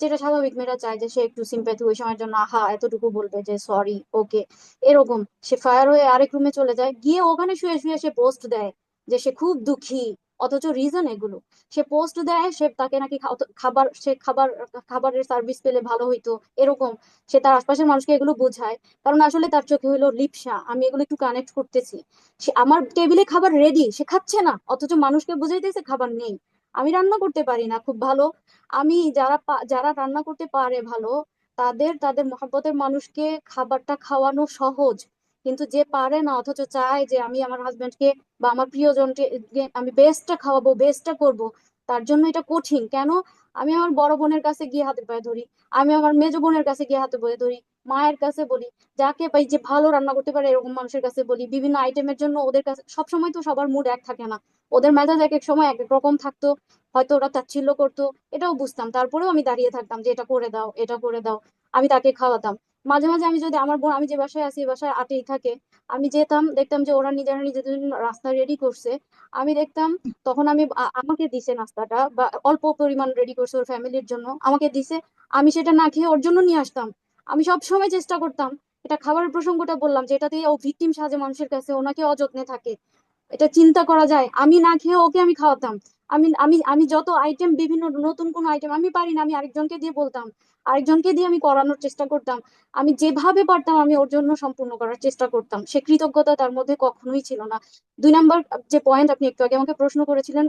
যেটা স্বাভাবিক, মেয়েরা চায় যে সে একটু সিম্প্যাথি ওই সময়ের জন্য, আহা, এতটুকু বলবে যে সরি ওকে এরকম, সে ফায়ার হয়ে আরেক রুমে চলে যায়, গিয়ে ওখানে শুয়ে শুয়ে সে পোস্ট দেয় যে সে খুব দুঃখী, অথচ রিজন এগুলো। সে পোস্ট দেয়, সে তাকে নাকি খাবার, সে খাবার, খাবারের সার্ভিস পেলে ভালো হইতো, এরকম। সে তার আশপাশের মানুষকে এগুলো বোঝায়, কারণ আসলে তার চোখে হলো লিপসা, আমি এগুলো একটু কানেক্ট করতেছি। সে আমার টেবিলে খাবার রেডি সে খাচ্ছে না, অথচ মানুষকে বুঝাইতেছে খাবার নেই। আমি রান্না করতে পারি না, খুব ভালো। আমি যারা যারা রান্না করতে পারে ভালো, তাদের তাদের মহাব্বতের মানুষকে খাবারটা খাওয়ানো সহজ। কিন্তু যে পারে না, অথচ চায় যে আমি আমার হাজব্যান্ডকে বা আমার প্রিয়জনকে আমি বেস্টটা খাওয়াবো বেস্টটা করব, তার জন্য এটা কঠিন। কেন? আমি আমার বড় বোনের কাছে গিয়ে হাতে পায়ে ধরি, আমি আমার মেজ বোনের কাছে গিয়ে হাতে পায়ে ধরি, মায়ের কাছে বলি, যাকে পাই যে ভালো রান্না করতে পারে এরকম মানুষের কাছে বলি, বিভিন্ন আইটেমের জন্য ওদের কাছে, সবসময় তো সবার মুড এক থাকে না। ওদের মেজাজ এক এক সময় এক এক রকম থাকতো, হয়তো ওরা তাচ্ছিল্য করতো, এটাও বুঝতাম। তারপরেও আমি দাঁড়িয়ে থাকতাম যে এটা করে দাও, এটা করে দাও, আমি তাকে খাওয়াতাম। মাঝে মাঝে আমি যদি আমার বোন, আমি যে বাসায় আছি বাসায় আটেই থাকে, আমি যেতাম, দেখতাম যে ওরা নিজেরা নিজেদের রাস্তা রেডি করছে। আমি দেখতাম, তখন আমি আমাকে দিছে নাস্তাটা, বা অল্প পরিমাণ রেডি করছে ওর ফ্যামিলির জন্য, আমাকে দিছে, আমি সেটা না খেয়ে ওর জন্য নিয়ে আসতাম। আমি সব সময় চেষ্টা করতাম, এটা খাবারের প্রসঙ্গটা বললাম যে এটাতে ও ভিকটিম সাজে মানুষের কাছে, ওনাকে অযত্নে থাকে। এটা চিন্তা করা যায়, আমি না খেয়ে ওকে আমি খাওয়াতাম। আমি আমি আমি যত আইটেম বিভিন্ন নতুন কোন আইটেম আমি পারি না, আমি আরেকজনকে দিয়ে বলতাম আরেকজনকে দিয়ে আমি করানোর চেষ্টা করতাম। আমি যেভাবে পারতাম আমি ওর জন্য সম্পূর্ণ করার চেষ্টা করতাম। সে কৃতজ্ঞতা তার মধ্যে কখনোই ছিল না। দুই নাম্বার যে পয়েন্ট আপনি একটু আগে আমাকে প্রশ্ন করেছিলেন,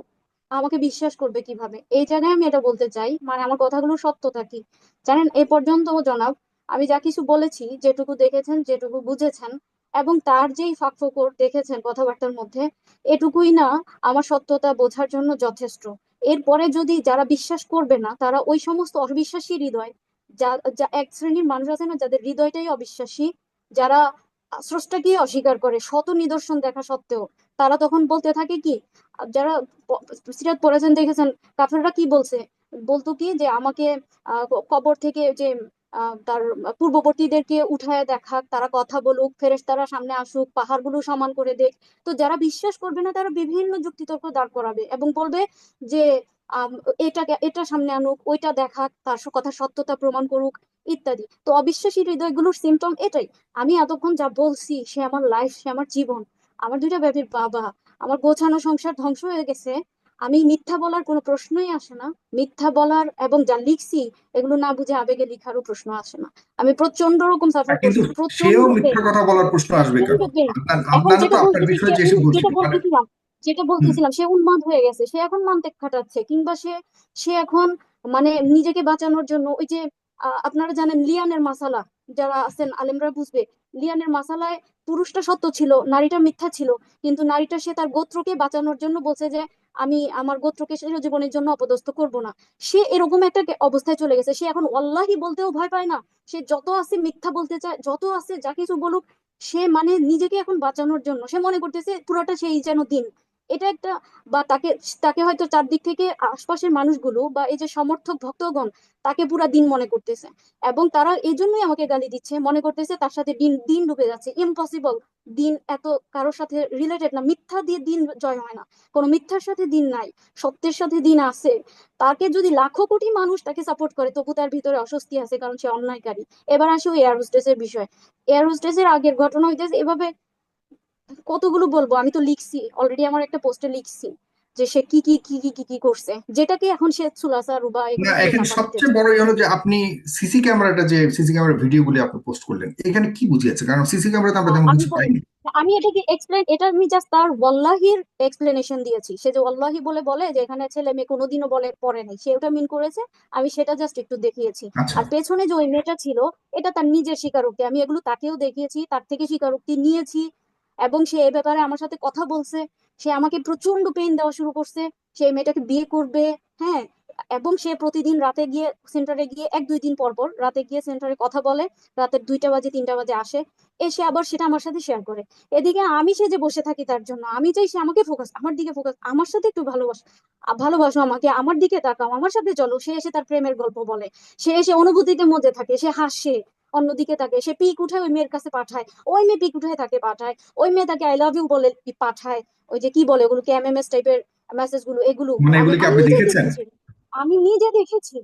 আমাকে বিশ্বাস করবে কীভাবে? এই জায়গায় আমি এটা বলতে চাই মানে আমার কথাগুলো সত্যতা কি? জানেন, এ পর্যন্ত জনাব, আমি যা কিছু বলেছি, যেটুকু দেখেছেন, যেটুকু বুঝেছেন, এবং তার যেই ফাঁকফোকর দেখেছেন কথাবার্তার মধ্যে, এটুকুই না, আমার সত্যতা বোঝার জন্য যথেষ্ট। এরপরে যদি যারা বিশ্বাস করবে না, তারা ওই সমস্ত অবিশ্বাসী হৃদয় যা এক শ্রেণির মানুষ আছে না, যাদের হৃদয়টাই অবিশ্বাসী, যারা স্রষ্টাকে অস্বীকার করে, শত নিদর্শন দেখা সত্ত্বেও, তারা তখন বলতে থাকে কি, যারা সিরাত পড়েছেন, দেখেছেন, কাফেররা কি বলছে? বলতো কি যে আমাকে কবর থেকে যে তার পূর্ববর্তীদেরকে উঠায় দেখাক, তারা কথা বলুক, ফেরেশতারা সামনে আসুক, পাহাড়গুলো সমান করে দেখ। তো যারা বিশ্বাস করবে না, তারা বিভিন্ন যুক্তিতর্ক দাঁড় করাবে এবং বলবে যে এটাকে এটা সামনে আনুক ওইটা দেখাক তার কথার সত্যতা প্রমাণ করুক ইত্যাদি। তো অবিশ্বাসী হৃদয়গুলোর সিমটম এটাই। আমি এতক্ষণ যা বলছি সে আমার লাইফ সে আমার জীবন আমার দুইটা বেবির বাবা আমার গোছানো সংসার ধ্বংস হয়ে গেছে আমি মিথ্যা বলার কোনো প্রশ্নই আসে না। মিথ্যা বলার এবং যা লিখছি এগুলো না বুঝে আবেগে লিখারও প্রশ্ন আসে না। আমি প্রচণ্ড রকম সাফার করছি প্রচণ্ড মিথ্যা কথা বলার প্রশ্ন আসবে প্রচণ্ড আপনার তো বিষয়ে যে যেটা বলতেছিলাম সে উন্মাদ হয়ে গেছে সে এখন মানতে খাটাচ্ছে কিংবা সে সে এখন মানে নিজেকে বাঁচানোর জন্য ওই যে আপনারা জানেন লিয়ানের মাসালা যারা আছেন আলেমরা বুঝবে লিয়ানের মাসালায় পুরুষটা সত্য ছিল নারীটা মিথ্যা ছিল কিন্তু নারীটা সে তার গোত্রকে বাঁচানোর জন্য বলছে যে আমি আমার গোত্রকে জীবনের জন্য অপদস্থ করব না। সে এরকম একটা অবস্থায় চলে গেছে সে এখন ওয়াল্লাহি বলতেও ভয় পায় না সে যত আছে মিথ্যা বলতে চায় যত আছে যা কিছু বলুক সে মানে নিজেকে এখন বাঁচানোর জন্য সে মনে করতেছে পুরোটা সেই যেন দিন। এটা একটা বা তাকে তাকে হয়তো চারদিক থেকে আশপাশের মানুষগুলো বা এই যে সমর্থক ভক্তগণ, তাকে পুরা দিন মনে করতেছে। এবং তারা এই জন্যই আমাকে গালি দিচ্ছে, মনে করতেছে তার সাথে দিন দিন ডুবে যাচ্ছে। ইম্পসিবল দিন এত কারোর সাথে রিলেটেড না। মিথ্যা দিয়ে দিন জয় হয় না। কোনো মিথ্যার সাথে দিন নাই। সত্যের সাথে দিন আছে। তাকে যদি লাখো কোটি মানুষ তাকে সাপোর্ট করে, তবু তার ভিতরে অস্বস্তি আছে কারণ সে অন্যায়কারী। এবার আসে ওই এয়ার হোস্টেসের বিষয়। এয়ার হোস্টেসের আগের ঘটনা হইতেছে, এভাবে কতগুলো বলব? আমি তো লিখছি অলরেডি আমার একটা পোস্টে লিখছি যে সে কি কি কি কি কি কি করছে। যেটাকে এখন সে সুলাসা রুবা না এখানে সবচেয়ে বড় হলো যে আপনি সিসি ক্যামেরাটা যে সিসি ক্যামেরা ভিডিওগুলি আপনি পোস্ট করলেন এখানে কি বুঝিয়েছে? কারণ সিসি ক্যামেরাতে আমরা তেমন আমি কিছু পাইনি। আমি এটাকে এক্সপ্লেন এটা আমি জাস্ট তার ওয়াল্লাহির এক্সপ্লেনেশন দিয়েছি। সে যে ওয়াল্লাহি বলে বলে যে এখানে ছেলে মেয়ে কোনোদিনও বলে পড়ে নাই। সে ওটা মিন করেছে আমি সেটা জাস্ট একটু দেখিয়েছি। আচ্ছা। আর পেছনে যে ওই মেয়েটা ছিল এটা তার নিজের স্বীকারোক্তি। আমি এগুলো তাকেও দেখিয়েছি তার থেকে স্বীকারোক্তি নিয়েছি। এবং সে এ ব্যাপারে আমার সাথে কথা বলছে, সে আমাকে প্রচণ্ড পেইন দেওয়া শুরু করছে সে মেয়েটাকে বিয়ে করবে হ্যাঁ এবং সে প্রতিদিন রাতে গিয়ে সেন্টারে গিয়ে এক দুই দিন পর পর রাতে গিয়ে সেন্টারে কথা বলে, রাতের দুইটা বাজে, তিনটা বাজে আসে, এসে আবার সেটা আমার সাথে শেয়ার করে। এদিকে আমি সে যে বসে থাকি তার জন্য, আমি চাই সে আমাকে ফোকাস আমার দিকে ফোকাস আমার সাথে একটু ভালোবাসো ভালোবাসো আমাকে, আমার দিকে তাকাও, আমার সাথে চলো, সে এসে তার প্রেমের গল্প বলে, সে এসে অনুভূতিতে মধ্যে থাকে, সে হাসে অন্যদিকে তাকে সে পিক উঠায় ওই মেয়ের কাছে পাঠায়। ওই মেয়ে পিক উঠায় তাকে পাঠায়। ওই মেয়ে তাকে আই লাভ ইউ বলে পাঠায়। ওই যে কি বলে ওগুলোকে এমএমএস টাইপের মেসেজগুলো এগুলো। মানে আমি নিজে দেখেছি।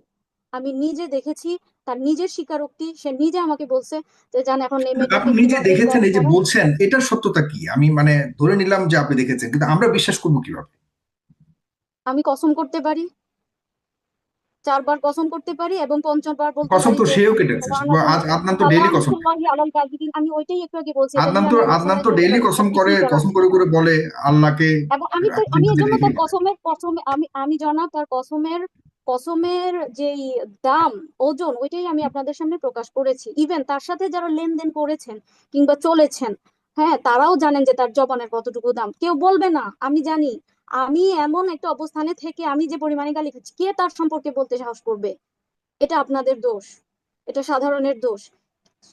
আমি নিজে দেখেছি। তার নিজের স্বীকারোক্তি। সে নিজে আমাকে বলছে যে জান এখন আপনি নিজে দেখেছেন এই যে বলছেন এটার সত্যতা কি? আমি মানে ধরে নিলাম যে আপনি দেখেছেন কিন্তু আমরা বিশ্বাস করব কীভাবে? আমি কসম করতে পারি? চারবার কসম করতে পারি এবং পঞ্চমবার বলতে কসম তো সেও কেটেছে। আদ- আদনান তো ডেইলি কসম। আমি ওইটাই একটু আগে বলছি। আদনান তো আদনান তো ডেইলি কসম করে কসম করে করে বলে আল্লাহকে এবং আমি তো আমি যদি এজন্য তার কসমের কসমে আমি আমি জনাব তার কসমের কসমের যেই দাম ওজন ওইটাই আমি আপনাদের সামনে প্রকাশ করেছি। ইভেন তার সাথে যারা লেনদেন করেছেন কিংবা চলেছেন হ্যাঁ তারাও জানেন যে তার জবানের কতটুকু দাম। কেউ বলবে না আমি জানি। আমি এমন একটা অবস্থানে থেকে আমি যে পরিমাণে গালি খাচ্ছি, কে তার সম্পর্কে বলতে সাহস করবে? এটা আপনাদের দোষ। এটা সাধারণের দোষ।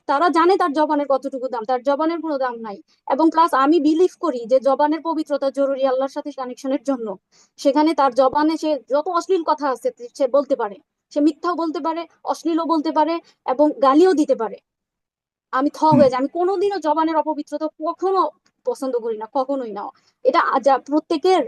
তারা জানে তার জবানের কতটুকু দাম, তার জবানের কোনো দাম নাই। এবং প্লাস আমি বিলিভ করি যে জবানের পবিত্রতা জরুরি আল্লাহর সাথে কানেকশনের জন্য। সেখানে তার জবানে সে যত অশ্লীল কথা আছে, সে বলতে পারে। সে মিথ্যাও বলতে পারে, অশ্লীলও বলতে পারে এবং গালিও দিতে পারে। আমি থ হয়ে যাই। আমি কোনোদিনও জবানের অপবিত্রতা কখনো পছন্দ করি না, কখনোই না। এটা প্রত্যেকের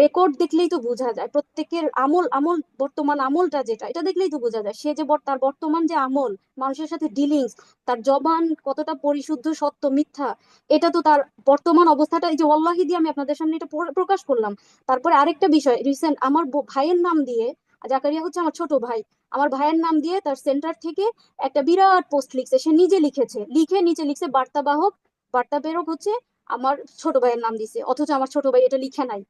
রেকর্ড দেখলেই তো বোঝা যায়। প্রত্যেকের আমল আমল, বর্তমান আমলটা যেটা, এটা দেখলেই তো বোঝা যায়। সে যে তার বর্তমান যে আমল, মানুষের সাথে ডিলিংস তার জবান কতটা পরিশুদ্ধ, সত্য, মিথ্যা, এটা তো তার বর্তমান অবস্থাটা, এই যে ওয়াল্লাহি দিয়ে আমি আপনাদের সামনে এটা প্রকাশ করলাম। তারপরে আরেকটা বিষয় রিসেন্ট আমার ভাইয়ের নাম দিয়ে, জাকারিয়া হচ্ছে আমার ছোট ভাই, আমার ভাইয়ের নাম দিয়ে তার সেন্টার থেকে একটা বিরাট পোস্ট লিখছে। সে নিজে লিখেছে, লিখে নিচে লিখছে, বার্তাবাহক, বার্তা প্রেরক হচ্ছে আমার ছোট ভাইয়ের নাম দিছে, অথচ আমার ছোট ভাই এটা লিখে নাই।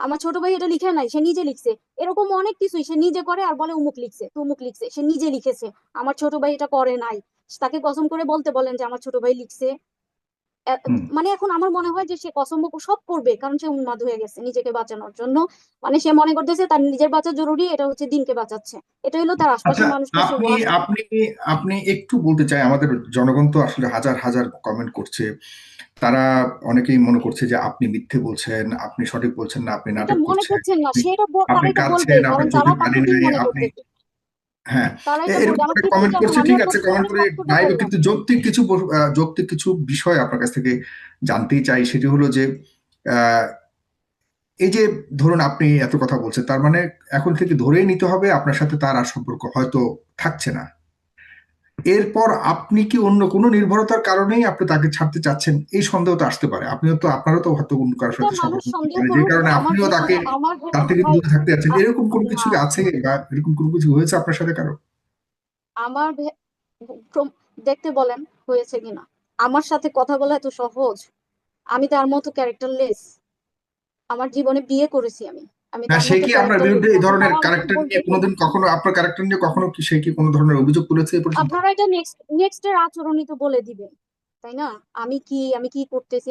আমার ছোট ভাই এটা লিখে নাই, সে নিজে লিখছে। এরকম অনেক কিছুই সে নিজে করে আর বলে উমুক লিখছে, তুমুক লিখছে, সে নিজে লিখেছে। আমার ছোট ভাই এটা করে নাই। তাকে কসম করে বলতে বলেন যে আমার ছোট ভাই লিখছে। মানে এখন আমার মনে হয় যে সে কসম সব করবে কারণ সে উন্মাদ হয়ে গেছে নিজেকে বাঁচানোর জন্য। মানে সে মনে করতেছে তার নিজের বাঁচা জরুরি এটা হচ্ছে দিনকে বাঁচাচ্ছে। এটা হলো তার আচ্ছা আশপাশের মানুষকে আপনি আপনি আপনি একটু বলতে চাই আমাদের জনগণ তো আসলে হাজার হাজার কমেন্ট করছে। তারা অনেকেই মনে করছে যে আপনি মিথ্যে বলছেন আপনি সঠিক বলছেন না আপনি নাটক মনে করছেন। না আপনি- সেটা আপনি কাঁদছেন আপনি করতেছে হ্যাঁ কমেন্ট কেমন করছে ঠিক আছে কমেন্ট করে বক্তব্য কিন্তু যৌক্তিক কিছু যৌক্তিক কিছু বিষয় আপনার কাছ থেকে জানতেই চাই সেটি হলো যে আহ, এই যে ধরুন আপনি এত কথা বলছেন তার মানে এখন থেকে ধরেই নিতে হবে আপনার সাথে তার আর সম্পর্ক হয়তো থাকছে না। এরপর আপনি কি অন্য কোনো নির্ভরতার কারণেই আপনি তাকে ছাড়তে চাচ্ছেন? এই সন্দেহ তো আসতে পারে। আপনিও তো আপনারও তো হয়তো অন্য কারোর সাথে যে কারণে আপনিও তাকে তার থেকে দূরে থাকতে যাচ্ছেন এরকম কোনো কিছু আছে বা এরকম কোনো কিছু হয়েছে আপনার সাথে কারও? আমার দেখতে বলেন হয়েছে কিনা আমার সাথে কথা বলা এত সহজ। আমি তার মতো ক্যারেক্টারলেস আমার জীবনে বিয়ে করেছি আমি। আমি না সে কি আপনার বিরুদ্ধে এই ধরনের ক্যারেক্টার নিয়ে কোনোদিন কখনো আপনার ক্যারেক্টার নিয়ে কখনো কি সে কি কোনো ধরনের অভিযোগ করেছে এই পর্যন্ত? আপনারা এটা নেক্সট নেক্সট এর আচরণই তো বলে দিবেন তাই না? আমি কি আমি কি করতেছি?